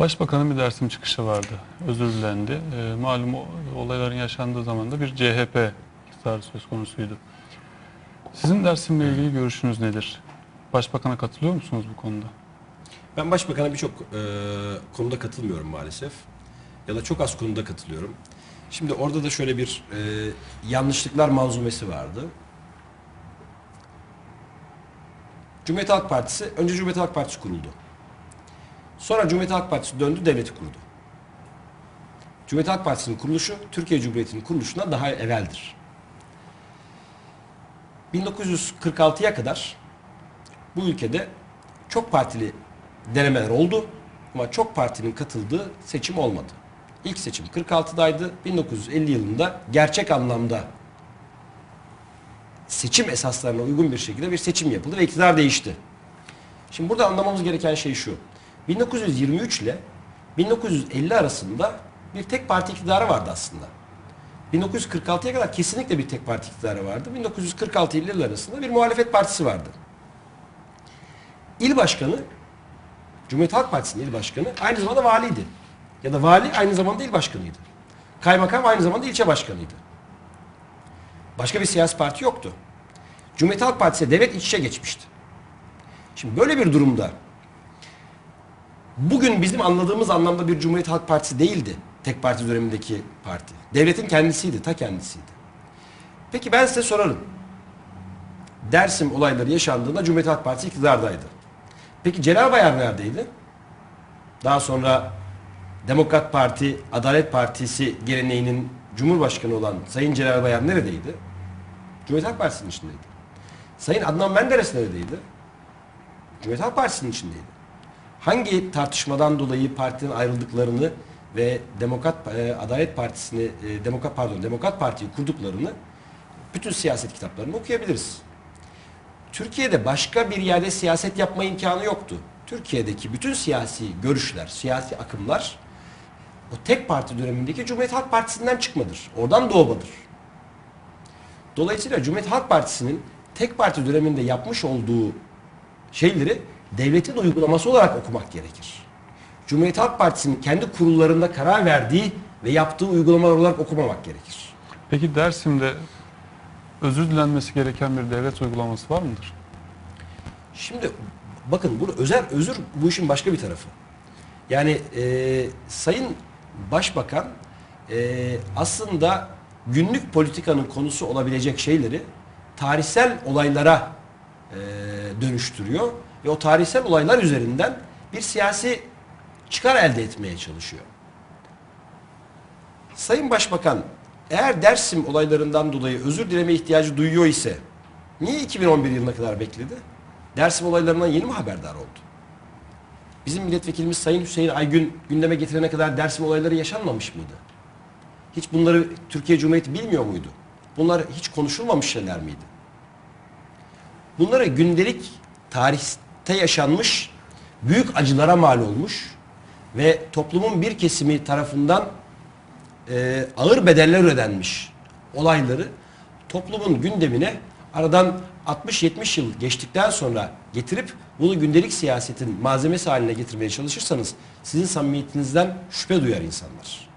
Başbakanın bir Dersim çıkışı vardı. Özür dilendi. E, malum olayların yaşandığı zaman da bir CHP iktidarı söz konusuydu. Sizin Dersim'le ilgili görüşünüz nedir? Başbakan'a katılıyor musunuz bu konuda? Ben başbakana birçok e, konuda katılmıyorum maalesef. Ya da çok az konuda katılıyorum. Şimdi orada da şöyle bir e, yanlışlıklar manzumesi vardı. Cumhuriyet Halk Partisi, önce Cumhuriyet Halk Partisi kuruldu. Sonra Cumhuriyet Halk Partisi döndü, devleti kurdu. Cumhuriyet Halk Partisi'nin kuruluşu, Türkiye Cumhuriyeti'nin kuruluşuna daha evveldir. 1946'ya kadar bu ülkede çok partili denemeler oldu ama çok partinin katıldığı seçim olmadı. İlk seçim 46'daydı. 1950 yılında gerçek anlamda seçim esaslarına uygun bir şekilde bir seçim yapıldı ve iktidar değişti. Şimdi burada anlamamız gereken şey şu. 1923 ile 1950 arasında bir tek parti iktidarı vardı aslında. 1946'ya kadar kesinlikle bir tek parti iktidarı vardı. 1946 yılları arasında bir muhalefet partisi vardı. İl başkanı, Cumhuriyet Halk Partisi'nin il başkanı aynı zamanda valiydi. Ya da vali aynı zamanda il başkanıydı. Kaymakam aynı zamanda ilçe başkanıydı. Başka bir siyasi parti yoktu. Cumhuriyet Halk Partisi devlet iç içe geçmişti. Şimdi böyle bir durumda bugün bizim anladığımız anlamda bir Cumhuriyet Halk Partisi değildi. Tek parti dönemindeki parti. Devletin kendisiydi, ta kendisiydi. Peki ben size sorarım. Dersim olayları yaşandığında Cumhuriyet Halk Partisi iktidardaydı. Peki Celal Bayar neredeydi? Daha sonra Demokrat Parti, Adalet Partisi geleneğinin Cumhurbaşkanı olan Sayın Celal Bayar neredeydi? Cumhuriyet Halk Partisi'nin içindeydi. Sayın Adnan Menderes neredeydi? Cumhuriyet Halk Partisi'nin içindeydi. Hangi tartışmadan dolayı partiden ayrıldıklarını ve Demokrat e, Adalet Partisi'ni e, Demokrat pardon Demokrat Parti'yi kurduklarını bütün siyaset kitaplarını okuyabiliriz. Türkiye'de başka bir yerde siyaset yapma imkanı yoktu. Türkiye'deki bütün siyasi görüşler, siyasi akımlar o tek parti dönemindeki Cumhuriyet Halk Partisi'nden çıkmadır. Oradan doğmadır. Dolayısıyla Cumhuriyet Halk Partisi'nin tek parti döneminde yapmış olduğu şeyleri devletin uygulaması olarak okumak gerekir. Cumhuriyet Halk Partisi'nin kendi kurullarında karar verdiği ve yaptığı uygulamalar olarak okumamak gerekir. Peki Dersim'de özür dilenmesi gereken bir devlet uygulaması var mıdır? Şimdi bakın bunu özel özür bu işin başka bir tarafı. Yani e, Sayın Başbakan e, aslında günlük politikanın konusu olabilecek şeyleri tarihsel olaylara e, dönüştürüyor ve o tarihsel olaylar üzerinden bir siyasi çıkar elde etmeye çalışıyor. Sayın Başbakan eğer Dersim olaylarından dolayı özür dileme ihtiyacı duyuyor ise niye 2011 yılına kadar bekledi? Dersim olaylarından yeni mi haberdar oldu? Bizim milletvekilimiz Sayın Hüseyin Aygün gündeme getirene kadar Dersim olayları yaşanmamış mıydı? Hiç bunları Türkiye Cumhuriyeti bilmiyor muydu? Bunlar hiç konuşulmamış şeyler miydi? Bunları gündelik tarihte yaşanmış büyük acılara mal olmuş ve toplumun bir kesimi tarafından e, ağır bedeller ödenmiş olayları toplumun gündemine aradan 60-70 yıl geçtikten sonra getirip bunu gündelik siyasetin malzemesi haline getirmeye çalışırsanız sizin samimiyetinizden şüphe duyar insanlar.